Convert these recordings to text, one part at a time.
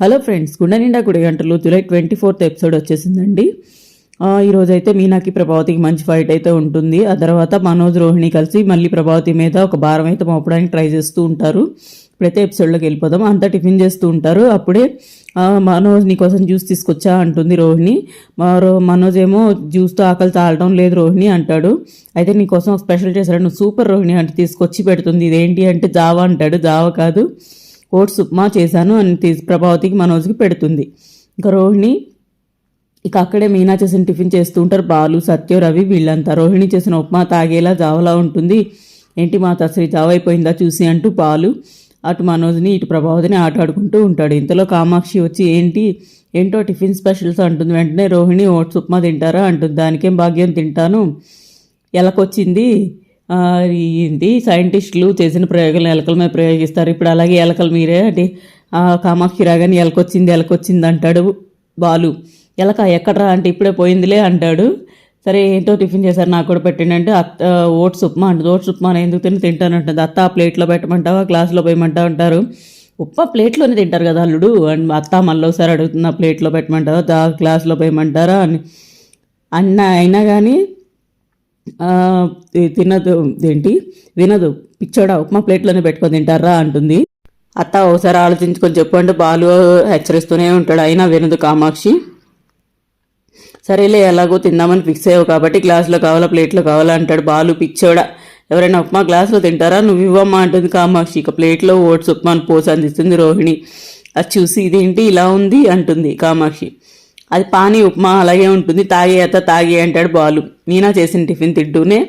Hello friends గుండె నిండా గుడి గంటలు జూలై ట్వంటీ ఫోర్త్ ఎపిసోడ్ వచ్చేసిందండి. ఈరోజు అయితే మీనాకి ప్రభావతికి మంచి ఫైట్ అయితే ఉంటుంది. ఆ తర్వాత మనోజ్ రోహిణి కలిసి మళ్ళీ ప్రభావతి మీద ఒక భారం అయితే మోపడానికి ట్రై చేస్తూ ఉంటారు. ప్రతి ఎపిసోడ్లోకి వెళ్ళిపోదాం. అంతా టిఫిన్ చేస్తూ ఉంటారు. అప్పుడే మనోజ్ నీ కోసం జ్యూస్ తీసుకొచ్చా అంటుంది రోహిణి. మరో మనోజ్ ఏమో జ్యూస్తో ఆకలి తాగడం లేదు రోహిణి అంటాడు. అయితే నీకోసం కోసం స్పెషల్ చేశాడు నువ్వు సూపర్ రోహిణి అంటే తీసుకొచ్చి పెడుతుంది. ఇదేంటి అంటే జావా అంటాడు. జావా కాదు. ఓట్స్ ఉప్మా చేశాను అని తీసి ప్రభావతికి మనోజ్కి పెడుతుంది. ఇంకా రోహిణి ఇక అక్కడే మీనా చేసిన టిఫిన్ చేస్తూ ఉంటారు. బాలు సత్య రవి వీళ్ళంతా. రోహిణి చేసిన ఉప్మా తాగేలా జావలా ఉంటుంది. ఏంటి మా తసరి జావైపోయిందా చూసి అంటూ బాలు అటు మనోజ్ని ఇటు ప్రభావతిని ఆట ఆడుకుంటూ ఉంటాడు. ఇంతలో కామాక్షి వచ్చి ఏంటి? ఏంటో టిఫిన్ స్పెషల్స్? అంటుంది వెంటనే. రోహిణి ఓట్స్ ఉప్మా తింటారా? అంటుంది. దానికేం భాగ్యం? తింటాను. ఎలకొచ్చింది? ఇది ఏంటి సైంటిస్టులు చేసిన ప్రయోగాలు ఎలకల మీద ప్రయోగిస్తారు. ఇప్పుడు అలాగే ఎలకలు మీరే అంటే కామాక్షి రాగానే ఎలకొచ్చింది ఎలకొచ్చింది అంటాడు బాలు. ఎలక ఎక్కడరా అంటే ఇప్పుడే పోయిందిలే అంటాడు. సరే ఏంటో టిఫిన్ చేశారు నాకు కూడా పెట్టిండంటే అంటే అత్త ఓట్స్ ఉప్మా అంటుంది. ఓట్స్ ఉప్మా అని ఎందుకు తిని తింటానంటుంది. అత్త ఆ ప్లేట్లో పెట్టమంటావా గ్లాసులో పోయమంటా అంటారు. ఉప్మా ప్లేట్లోనే తింటారు కదా అల్లుడు. అండ్ అత్త మళ్ళీ ఒకసారి అడుగుతున్న ప్లేట్లో పెట్టమంటారా దా గ్లాసులో పోయమంటారా? అని. అన్న అయినా కానీ తినదు ఏంటి? వినదు. పిచ్చోడా ఉప్మా ప్లేట్లోనే పెట్టుకొని తింటారా అంటుంది. అత్త ఒకసారి ఆలోచించుకొని చెప్పండి బాలు హెచ్చరిస్తూనే ఉంటాడు. అయినా వినదు కామాక్షి. సరేలే ఎలాగో తిందామని ఫిక్స్ అయ్యావు కాబట్టి గ్లాసులో కావాలా ప్లేట్లో కావాలా అంటాడు బాలు పిచ్చోడా. ఎవరైనా ఉప్మా గ్లాసులో తింటారా? నువ్వు ఇవ్వమ్మా అంటుంది కామాక్షి. ఇక ప్లేట్లో ఓట్స్ ఉప్మాను పోసి అందిస్తుంది రోహిణి. అది చూసి ఇదేంటి? ఇలా ఉంది? అంటుంది కామాక్షి. అది పానీ ఉప్మా అలాగే ఉంటుంది. తాగే అత్త తాగే అంటాడు బాలు. మీనా చేసిన టిఫిన్ తింటూనే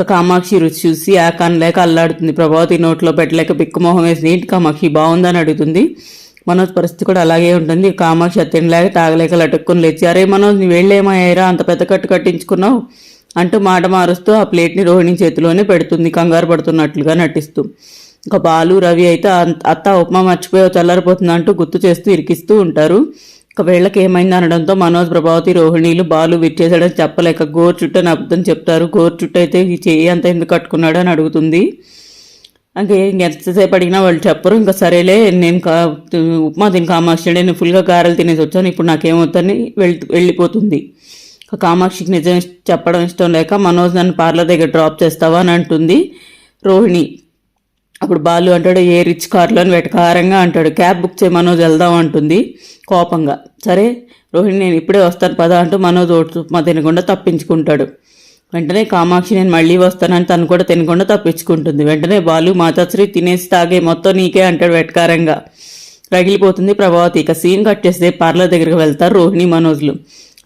ఒక కామాక్షి రుచి చూసి ఆ లేక అల్లాడుతుంది. ప్రభావతి నోట్లో పెట్టలేక పిక్కుమోహం వేసి ఏంటి కామాక్షి బాగుందని అడుగుతుంది. మనోజ్ పరిస్థితి కూడా అలాగే ఉంటుంది. కామాక్షి అది తినలేక తాగలేక లటుక్కుని లేచి అరే మనోజ్ నీ వెళ్ళేమయ్యారా అంత పెద్ద కట్టు కట్టించుకున్నావు? అంటూ మాట మారుస్తూ ఆ ప్లేట్ని రోహిణి చేతిలోనే పెడుతుంది కంగారు పడుతున్నట్లుగా నటిస్తూ. ఇంకా బాలు రవి అయితే అంత- అత్త ఉప్మా మర్చిపోయావు చల్లారిపోతుంది? అంటూ గుర్తు చేస్తూ ఇరికిస్తూ ఉంటారు. ఇక వీళ్ళకి ఏమైంది అనడంతో మనోజ్ ప్రభావతి రోహిణీలు బాలు విచ్చేసాడని చెప్పలేక గోరు చుట్టూ అని అబద్ధం చెప్తారు. గోరు చుట్టూ అయితే ఈ చేయి అంతా ఎందుకు కట్టుకున్నాడు అని అడుగుతుంది. ఇంకా ఎంతసేపు అడిగినా వాళ్ళు చెప్పరు. ఇంకా సరేలే నేను కా ఉప్మా తిని కామాక్షి నేను ఫుల్గా గారెలు తినేసి వచ్చాను. ఇప్పుడు నాకేమవుతుందని వెళ్ళి వెళ్ళిపోతుంది. కామాక్షికి నిజం చెప్పడం ఇష్టం లేక మనోజ్ నన్ను పార్లర్ దగ్గర డ్రాప్ చేస్తావా అని అంటుంది రోహిణి. అప్పుడు బాలు అంటాడు ఏ రిచ్ కార్లో అని వెటకారంగా అంటాడు. క్యాబ్ బుక్ చేయి మనోజ్ వెళ్దాం అంటుంది కోపంగా. సరే రోహిణి నేను ఇప్పుడే వస్తాను పద అంటూ మనోజ్ ఓటు మా తినకుండా తప్పించుకుంటాడు. వెంటనే కామాక్షి నేను మళ్ళీ వస్తానని తను కూడా తినకుండా తప్పించుకుంటుంది. వెంటనే బాలు మాతాశ్రీ తినేసి తాగే మొత్తం నీకే అంటాడు వెటకారంగా. రగిలిపోతుంది ప్రభావతి. ఇక సీన్ కట్ చేస్తే పార్లర్ దగ్గరికి వెళ్తారు రోహిణి మనోజ్లు.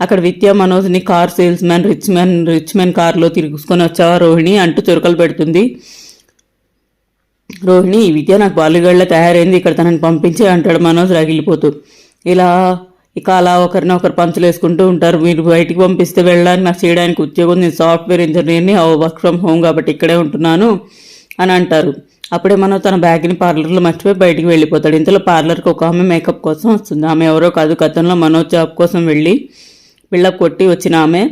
అక్కడ Vidya మనోజ్ని car salesman rich man rich man కార్లో తిరుగుసుకొని వచ్చావా రోహిణి? అంటూ చురకలు పెడుతుంది. రోహిణి ఈ విద్య నాకు బాలుగాళ్ళ తయారైంది. ఇక్కడ తనని పంపించే అంటాడు మనోజ్ రగిలిపోతూ. ఇలా ఇక అలా ఒకరిని ఒకరు పంచులు వేసుకుంటూ ఉంటారు. మీరు బయటికి పంపిస్తే వెళ్ళడానికి నాకు చేయడానికి ఉద్యోగం నేను సాఫ్ట్వేర్ ఇంజనీర్ని వర్క్ ఫ్రమ్ హోమ్ కాబట్టి ఇక్కడే ఉంటున్నాను అని అంటారు. అప్పుడే మనం తన బ్యాగ్ని పార్లర్లో మర్చిపోయి బయటికి వెళ్ళిపోతాడు. ఇంతలో పార్లర్కి ఒక ఆమె మేకప్ కోసం వస్తుంది. ఆమె ఎవరో కాదు. గతంలో మనోజ్ జాబ్ కోసం వెళ్ళి బిళ్ళప్ కొట్టి వచ్చిన ఆమె.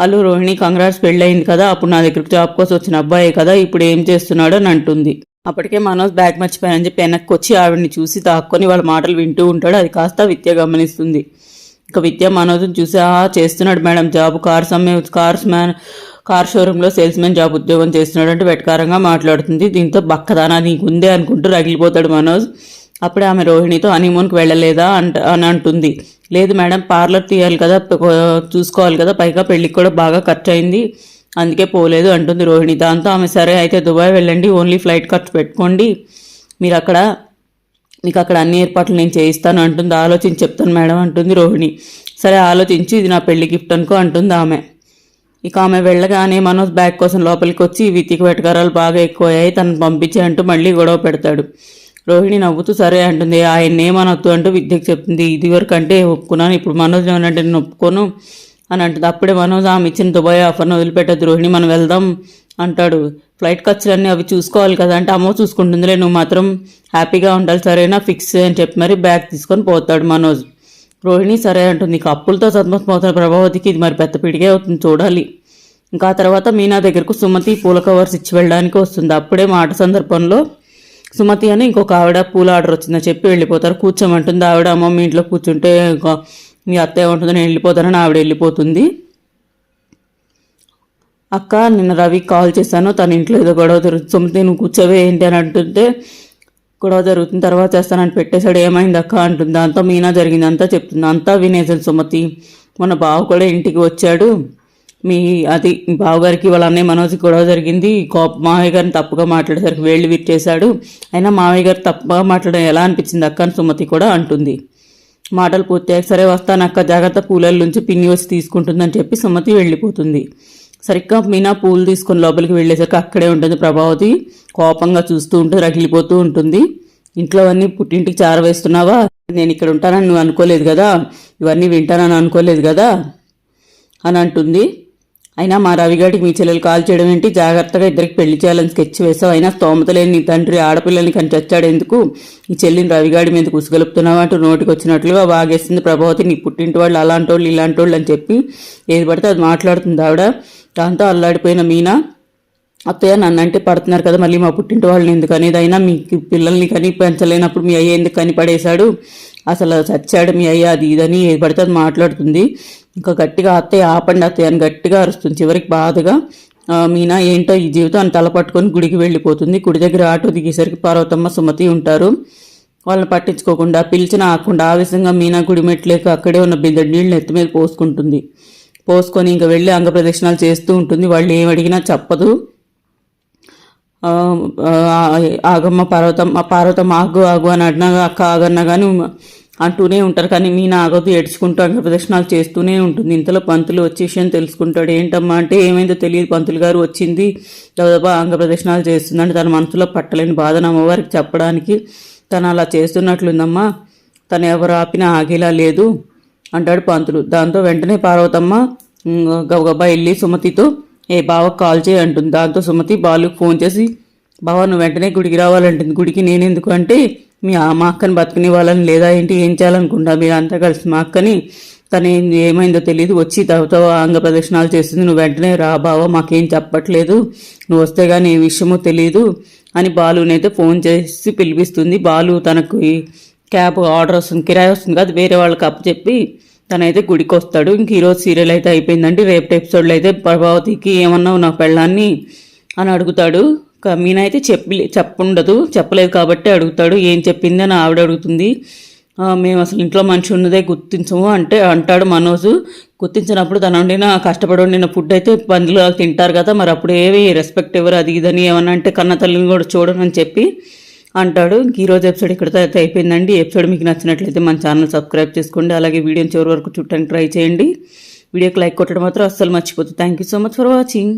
హలో రోహిణి కంగ్రాట్స్ పెళ్ళయింది కదా. అప్పుడు నా దగ్గరకు జాబ్ కోసం వచ్చిన అబ్బాయే కదా. ఇప్పుడు ఏం చేస్తున్నాడు అని అంటుంది. అప్పటికే మనోజ్ బ్యాగ్ మర్చిపోయానని చెప్పి వెనక్కి వచ్చి ఆవిడని చూసి తాక్కొని వాళ్ళ మాటలు వింటూ ఉంటాడు. అది కాస్త విద్య గమనిస్తుంది. ఇక విద్య మనోజ్ని చూసి ఆ చేస్తున్నాడు మేడం జాబ్. కార్ సమ్మె కార్స్ మ్యాన్ కార్ షోరూంలో సేల్స్ మ్యాన్ జాబ్ ఉద్యోగం చేస్తున్నాడు అంటే వెటకారంగా మాట్లాడుతుంది. దీంతో బక్కదానా నీకు ఉందే అనుకుంటూ రగిలిపోతాడు మనోజ్. అప్పుడే ఆమె రోహిణితో హనీమూన్కి వెళ్ళలేదా? అంట అని అంటుంది. లేదు మేడం పార్లర్ తీయాలి కదా చూసుకోవాలి కదా పైగా పెళ్ళికి కూడా బాగా ఖర్చు అయింది అందుకే పోలేదు అంటుంది రోహిణి. దాంతో ఆమె సరే అయితే దుబాయ్ వెళ్ళండి ఓన్లీ ఫ్లైట్ ఖర్చు పెట్టుకోండి. మీరు అక్కడ మీకు అక్కడ అన్ని ఏర్పాట్లు నేను చేయిస్తాను అంటుంది. ఆలోచించి చెప్తాను మేడం అంటుంది రోహిణి. సరే ఆలోచించి ఇది నా పెళ్ళి గిఫ్ట్ అనుకో అంటుంది ఆమె. ఇక ఆమె వెళ్ళగానే మనోజ్ బ్యాగ్ కోసం లోపలికి వచ్చి వితికి వెటకారాలు బాగా ఎక్కువయ్యాయి తనను పంపించి అంటూ మళ్ళీ గొడవ పెడతాడు. రోహిణి నవ్వుతూ సరే అంటుంది. ఆయన ఏమనొద్దు అంటూ విద్యకు చెప్తుంది. ఇది వరకు అంటే ఒప్పుకున్నాను. ఇప్పుడు మనోజ్ ఏమనంటే నేను ఒప్పుకోను. అని అంటుంది. అప్పుడే మనోజ్ ఆమె ఇచ్చిన దుబాయ్ ఆఫర్ను వదిలిపెట్టద్దు రోహిణి మనం వెళ్దాం అంటాడు. ఫ్లైట్ ఖర్చులన్నీ అవి చూసుకోవాలి కదా అంటే అమ్మ చూసుకుంటుందిలే నువ్వు మాత్రం హ్యాపీగా ఉండాలి సరేనా ఫిక్స్ అని చెప్పి మరి బ్యాగ్ తీసుకొని పోతాడు మనోజ్. రోహిణి సరే అంటుంది. ఇక అప్పులతో సతమతమవుతున్న ప్రభావతికి ఇది మరి పెద్ద పిడిగే అవుతుంది చూడాలి. ఇంకా ఆ తర్వాత మీనా దగ్గరకు సుమతి పూల కవర్స్ ఇచ్చి వెళ్ళడానికి వస్తుంది. అప్పుడే మాట సందర్భంలో సుమతి అని ఇంకొక ఆవిడ పూల ఆర్డర్ వచ్చిందని చెప్పి వెళ్ళిపోతారు. కూర్చోమంటుంది ఆవిడ. అమ్మ మీ ఇంట్లో కూర్చుంటే ఇంకా మీ అత్తయ్య ఉంటుంది నేను వెళ్ళిపోతానని ఆవిడ వెళ్ళిపోతుంది. అక్క నిన్న రవి కాల్ చేశాను తన ఇంట్లో ఏదో గొడవ జరుగుతుంది సుమతి నువ్వు కూర్చోవే ఏంటి అని అంటుంటే గొడవ జరుగుతుంది తర్వాత చేస్తానని పెట్టేశాడు ఏమైంది అక్క అంటుంది అంతా మీనా జరిగింది అంతా చెప్తుంది అంతా వినేసాను సుమతి మొన్న బావ కూడా ఇంటికి వచ్చాడు మీ అది బావగారికి వాళ్ళ అన్నయ్య మనోజ్ గొడవ జరిగింది కోప మావయ్య గారిని తప్పుగా మాట్లాడేసరికి వేళ్ళు విరిచేశాడు అయినా మావయ్య గారు తప్పుగా మాట్లాడడం ఎలా అనిపించింది అక్క అని సుమతి కూడా అంటుంది. మాటలు పూర్తయ్యాక సరే వస్తాను అక్క జాగ్రత్త పూలల నుంచి పిన్ని వచ్చి తీసుకుంటుందని చెప్పి సుమతి వెళ్ళిపోతుంది. సరిగ్గా మీనా పూలు తీసుకొని లోపలికి వెళ్ళేసరికి అక్కడే ఉంటుంది ప్రభావతి. కోపంగా చూస్తూ ఉంటుంది రగిలిపోతూ ఉంటుంది. ఇంట్లో అన్నీ పుట్టింటికి చారవేస్తున్నావా? నేను ఇక్కడ ఉంటానని నువ్వు అనుకోలేదు కదా? ఇవన్నీ వింటానని అనుకోలేదు కదా? అని అంటుంది. అయినా మా రవిగాడికి మీ చెల్లెలు కాల్ చేయడం ఏంటి? జాగ్రత్తగా ఇద్దరికి పెళ్ళి చేయాలని స్కెచ్ వేసావు. అయినా స్తోమత లేని నీ తండ్రి ఆడపిల్లల్ని కని చచ్చాడు ఎందుకు? ఈ చెల్లిని రవిగాడి మీద కుసుగలుపుతున్నావు అంటూ నోటికి వచ్చినట్లుగా బాగేస్తుంది ప్రభావతి. నీ పుట్టింటి వాళ్ళు అలాంటి వాళ్ళు ఇలాంటి వాళ్ళు అని చెప్పి ఏది పడితే అది మాట్లాడుతుంది ఆవిడ. దాంతో అల్లాడిపోయిన మీనా అత్తయ్య నన్నంటే పడుతున్నారు కదా మళ్ళీ మా పుట్టింటి వాళ్ళని ఎందుకు? అనేది అయినా మీ పిల్లల్ని కానీ పెంచలేనప్పుడు మీ అయ్యే ఎందుకు కని పడేశాడు అసలు చచ్చాడు మీ అయ్యా అది ఇదని ఏది పడితే అది మాట్లాడుతుంది. ఇంకా గట్టిగా అత్తయ్య ఆపండి అత్తయ్య అని గట్టిగా అరుస్తుంది. చివరికి బాధగా మీనా ఏంటో ఈ జీవితం? అని తల పట్టుకొని గుడికి వెళ్ళిపోతుంది. గుడి దగ్గర ఆటో దిగేసరికి పార్వతమ్మ సుమతి ఉంటారు. వాళ్ళని పట్టించుకోకుండా పిలిచిన ఆకుండా ఆవేశంగా మీనా గుడి మెట్లేక అక్కడే ఉన్న బిందె నీళ్ళు నెత్తి మీద పోసుకుంటుంది. పోసుకొని ఇంకా వెళ్ళి అంగ ప్రదక్షిణాలు చేస్తూ ఉంటుంది. వాళ్ళు ఏం అడిగినా చెప్పదు. ఆగమ్మ పార్వతమ్మ పార్వతమ్మ ఆగు ఆగు అని అడినా అక్క ఆగన్నా కానీ అంటూనే ఉంటారు. కానీ మీ నాగదు ఏడ్చుకుంటూ అంగ ప్రదర్శనాలు చేస్తూనే ఉంటుంది. ఇంతలో పంతులు వచ్చేసి తెలుసుకుంటాడు. ఏంటమ్మా అంటే ఏమైందో తెలియదు. పంతులు గారు వచ్చింది. దాదాపు అంగ ప్రదర్శనాలు చేస్తుందంటే తన మనసులో పట్టలేని బాధను అమ్మవారికి చెప్పడానికి. తను అలా చేస్తున్నట్లుందమ్మా. తను ఎవరు ఆపినా ఆగేలా లేదు. అంటాడు పంతులు. దాంతో వెంటనే పార్వతమ్మ గబగబా వెళ్ళి సుమతితో ఏ బావకు కాల్ చేయి అంటుంది. దాంతో సుమతి బాలుకు ఫోన్ చేసి బావ నువ్వు వెంటనే గుడికి రావాలంటుంది. గుడికి నేనెందుకు అంటే మీ ఆ మా అక్కని బతుకునే వాళ్ళని లేదా ఏంటి ఏం చేయాలనుకుంటా? మీరు అంతా కలిసి మా అక్కని తను ఏమైందో తెలియదు వచ్చి తనతో అంగ ప్రదక్షిణాలు చేస్తుంది నువ్వు వెంటనే రా బావ మాకేం చెప్పట్లేదు. నువ్వు వస్తే కానీ ఏ విషయమో తెలియదు అని బాలునైతే ఫోన్ చేసి పిలిపిస్తుంది. బాలు తనకు క్యాబ్ ఆర్డర్ వస్తుంది కిరాయి వస్తుంది కదా వేరే వాళ్ళకి అప్పచెప్పి తనైతే గుడికి వస్తాడు ఇంక ఈరోజు సీరియల్ అయితే అయిపోయిందండి. రేపటి ఎపిసోడ్లో అయితే ప్రభావతికి ఏమన్నావు నా పెళ్ళాన్ని అని అడుగుతాడు. మీన అయితే చెప్పి చెప్పుండదు. చెప్పలేదు కాబట్టి అడుగుతాడు. ఏం చెప్పింది అని ఆవిడ అడుగుతుంది. మేము అసలు ఇంట్లో మనిషి ఉన్నదే గుర్తించము అంటే అంటాడు మనోజు. గుర్తించినప్పుడు తన వండిన కష్టపడి వండిన ఫుడ్ అయితే పందులు తింటారు కదా మరి అప్పుడు ఏవి రెస్పెక్ట్ ఎవరు అది ఇదని ఏమన్నా అంటే కన్న తల్లిని కూడా చూడనని చెప్పి అంటాడు. ఈరోజు ఎపిసోడ్ ఇక్కడ అయితే అయిపోయిందండి. ఎపిసోడ్ మీకు నచ్చినట్లయితే మన ఛానల్ సబ్స్క్రైబ్ చేసుకోండి. అలాగే వీడియోని చివరి వరకు చూడటానికి ట్రై చేయండి. వీడియోకి లైక్ కొట్టడం మాత్రం అస్సలు మర్చిపోతుంది thank you so much for watching